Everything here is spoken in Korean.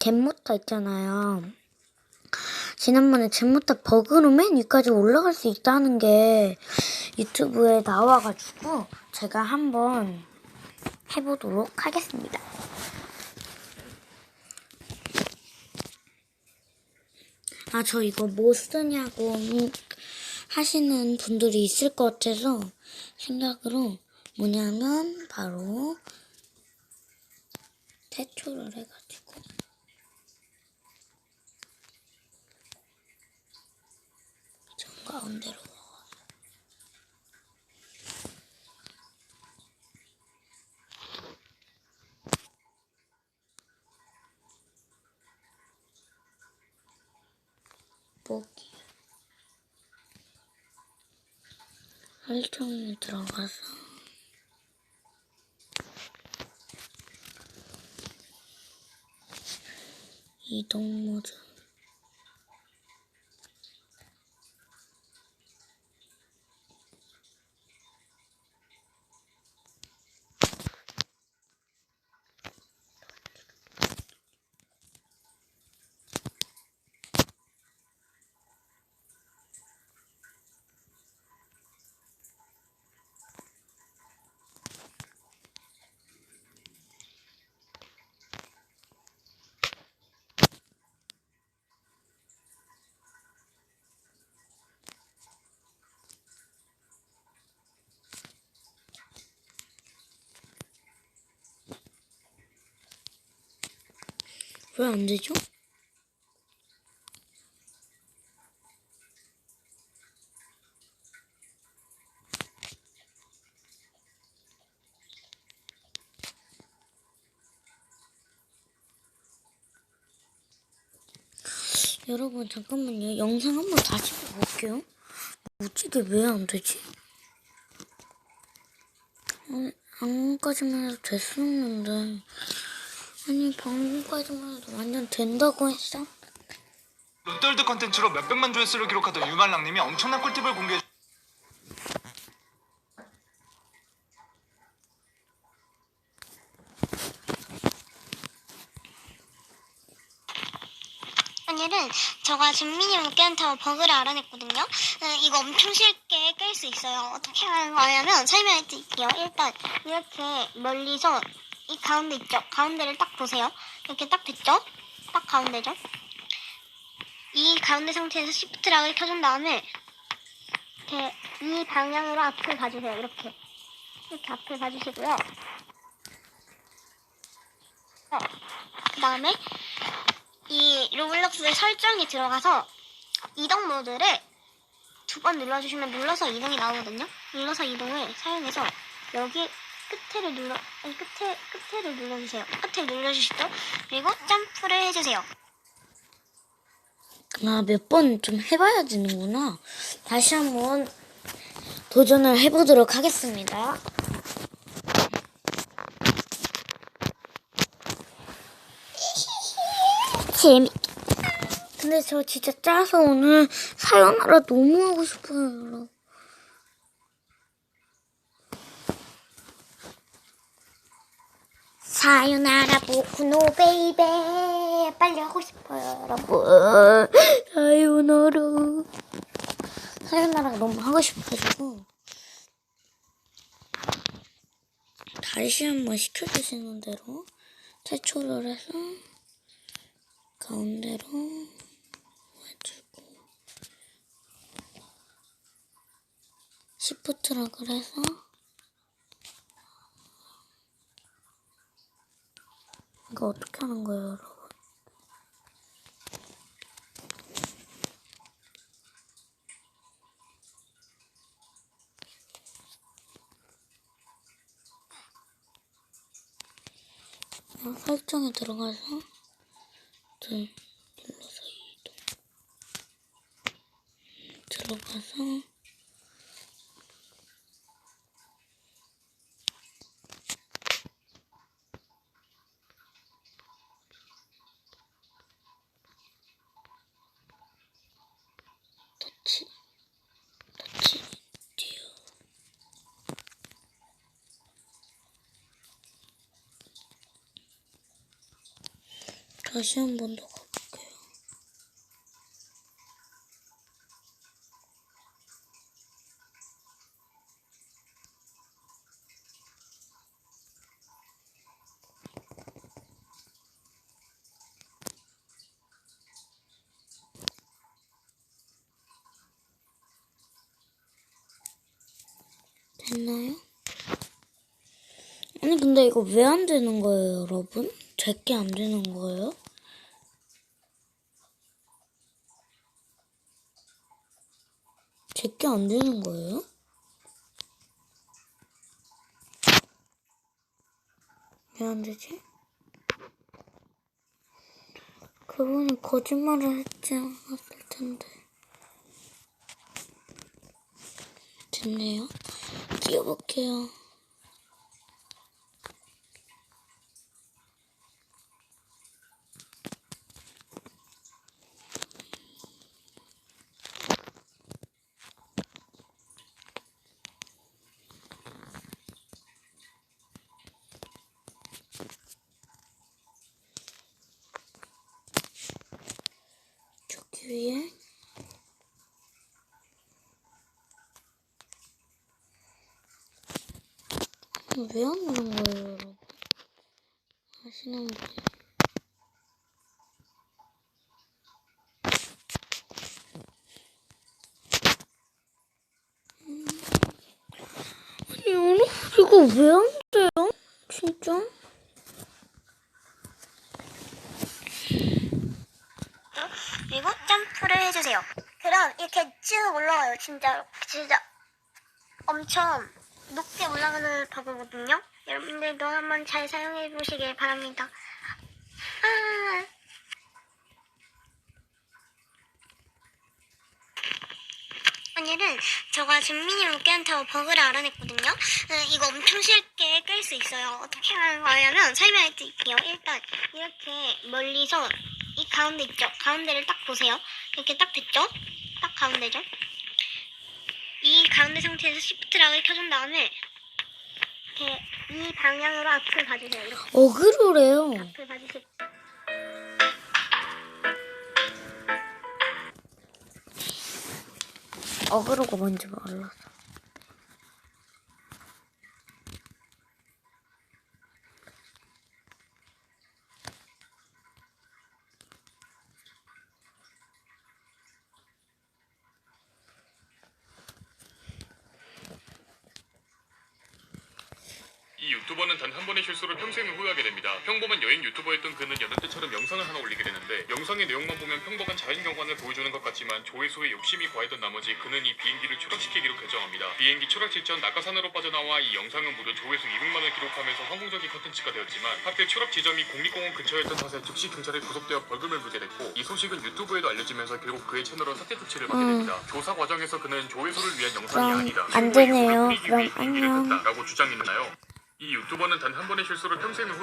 잼모타 있잖아요. 지난번에 잼모타 버그로 맨 위까지 올라갈 수 있다는 게 유튜브에 나와가지고 제가 한번 해보도록 하겠습니다. 아, 저 이거 뭐 쓰냐고 음, 하시는 분들이 있을 것 같아서 생각으로 뭐냐면 바로 태초를 해가지고 넣어서 보기 설정에 들어가서 이동 모드 왜 안 되죠? 여러분 잠깐만요. 영상 한번 다시 볼게요. 어찌게 왜 안 되지? 아니, 방금까지만 해도 됐었는데 아니 방금까지만 해도 완전 된다고 했어? 롯데월드 컨텐츠로 몇백만 조회수를 기록하던 유말랑님이 엄청난 꿀팁을 공개해 오늘은 제가 진민이 물개한테 버그를 알아냈거든요. 네, 이거 엄청 쉽게 깰 수 있어요. 어떻게 하는 거냐면 설명해 드릴게요. 일단 이렇게 멀리서 이 가운데 있죠? 가운데를 딱 보세요. 이렇게 딱 됐죠? 딱 가운데죠? 이 가운데 상태에서 시프트락을 켜준 다음에 이렇게 이 방향으로 앞을 봐주세요. 이렇게 이렇게 앞을 봐주시고요. 그 다음에 이 로블록스의 설정에 들어가서 이동 모드를 두 번 눌러주시면 눌러서 이동이 나오거든요. 눌러서 이동을 사용해서 여기 끝에를 눌러 아니 끝에 끝에를 눌러주세요. 끝에 눌러주시죠. 그리고 점프를 해주세요. 아, 몇 번 좀 해봐야 되는구나. 다시 한번 도전을 해보도록 하겠습니다. 재밌. 근데 저 진짜 짜서 오늘 사연하라 너무 하고 싶어요, 여러분. 사요나라 보쿠노 베이베. 빨리 하고 싶어요 여러분. 사요나라. 사요나라가 너무 하고 싶어가지고. 다시 한번 시켜주시는 대로 태초를 해서 가운데로 해주고. 시프트락을 해서 이거 어떻게 하는 거예요, 여러분? 어, 설정에 들어가서 둘 눌러서 이동 들어가서 터치 터치 듀오 다시 한 번 더 가볼게요. 됐나요? 아니 근데 이거 왜 안 되는 거예요, 여러분? 제게 안 되는 거예요? 제게 안 되는 거예요? 왜 안 되지? 그분이 거짓말을 했지 않았을 텐데. 됐네요. 뛰어볼게요. 위에 왜 안 오는 거예요, 여러분? 아시는 분? 음. 아니, 오늘 이거 왜 안 돼요? 진짜? 그리고 점프를 해주세요. 그럼 이렇게 쭉 올라가요. 진짜 진짜 엄청 높게 올라가는 버그거든요. 여러분들도 한번 잘 사용해 보시길 바랍니다. 아. 오늘은 제가 준민이 웃게한타고 버그를 알아냈거든요. 음, 이거 엄청 쉽게 깰 수 있어요. 어떻게 하는 거냐면 설명해 드릴게요. 일단 이렇게 멀리서 이 가운데 있죠? 가운데를 딱 보세요. 이렇게 딱 됐죠? 딱 가운데죠? 이 가운데 상태에서 시프트락을 켜준 다음에 이렇게 이 방향으로 앞을 봐주세요. 이렇게 어그로래요. 앞을 봐주세요. 어그로가 뭔지 몰랐어. 이 유튜버는 단 한 번의 실수로 평생을 후회하게 됩니다. 평범한 여행 유튜버였던 그는 여느 때처럼 영상을 하나 올리게 되는데 영상의 내용만 보면 평범한 자연 경관을 보여주는 것 같지만 조회수에 욕심이 과했던 나머지 그는 이 비행기를 추락시키기로 결정합니다. 비행기 추락 직전 낙하산으로 빠져나와 이 영상은 무려 조회수 200만을 기록하면서 성공적인 컨텐츠가 되었지만 하필 추락 지점이 국립공원 근처였던 탓에 즉시 경찰에 구속되어 벌금을 물게 됐고 이 소식은 유튜브에도 알려지면서 결국 그의 채널은 사퇴 조치를 받게 음. 됩니다. 조사 과정에서 그는 조회수를 위한 영상이 아니다. 안 되네요. 그럼 안녕. 탔다라고 주장했나요? 이 유튜버는 단 한 번의 실수로 평생을 후